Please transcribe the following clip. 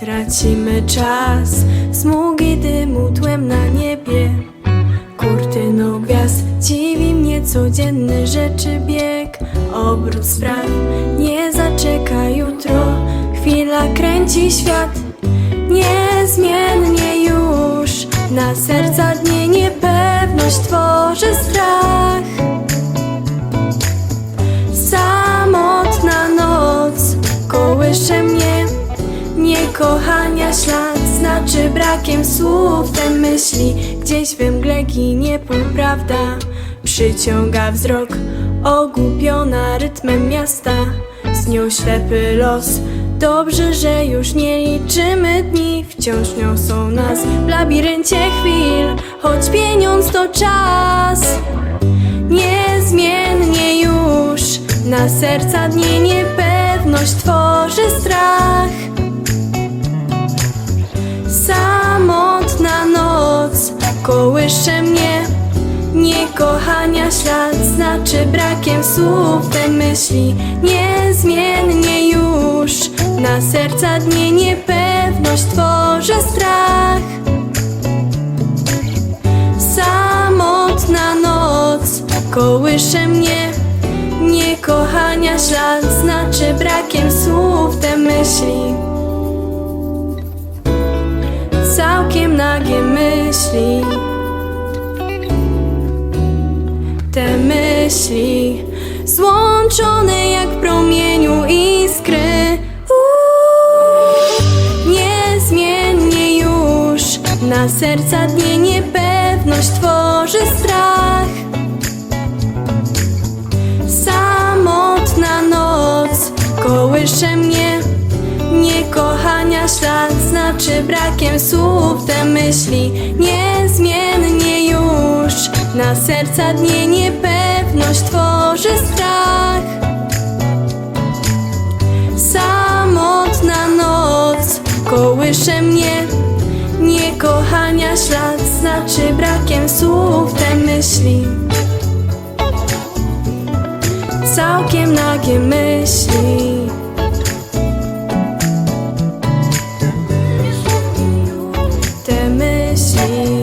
Tracimy czas, smugi dymu tłem na niebie. Kurtyną gwiazd dziwi mnie codzienny rzeczy bieg. Obrót spraw nie zaczeka jutro. Chwila kręci świat. Niezmiennie już. Na serca dnie niepewność tworzy strach. Samotna noc. Kołysze mnie Niekochania ślad znaczy brakiem słów. Te myśli gdzieś we mgle ginie półprawda Przyciąga wzrok. Ogubiona rytmem miasta Z nią ślepy los. Dobrze, że już nie liczymy dni Wciąż niosą nas w labiryncie chwil. Choć pieniądz to czas Niezmiennie już na serca dnie niepewność kołysze mnie, niekochania ślad znaczy brakiem słów. Te myśli. Niezmiennie już. Na serca dnie niepewność tworzy strach. Samotna noc kołysze mnie. Niekochania ślad znaczy brakiem słów. Te myśli Całkiem nagie myśli Te myśli Złączone jak promieniu iskry. Niezmiennie już Na serca dnie niepewność tworzy strach. Samotna noc kołysze mnie Niekochania ślad znaczy brakiem słów te myśli. Już na serca dnie niepewność tworzy strach. Samotna noc kołysze mnie. Nie kochania ślad znaczy brakiem słów te myśli. Całkiem nagie myśli. Te myśli.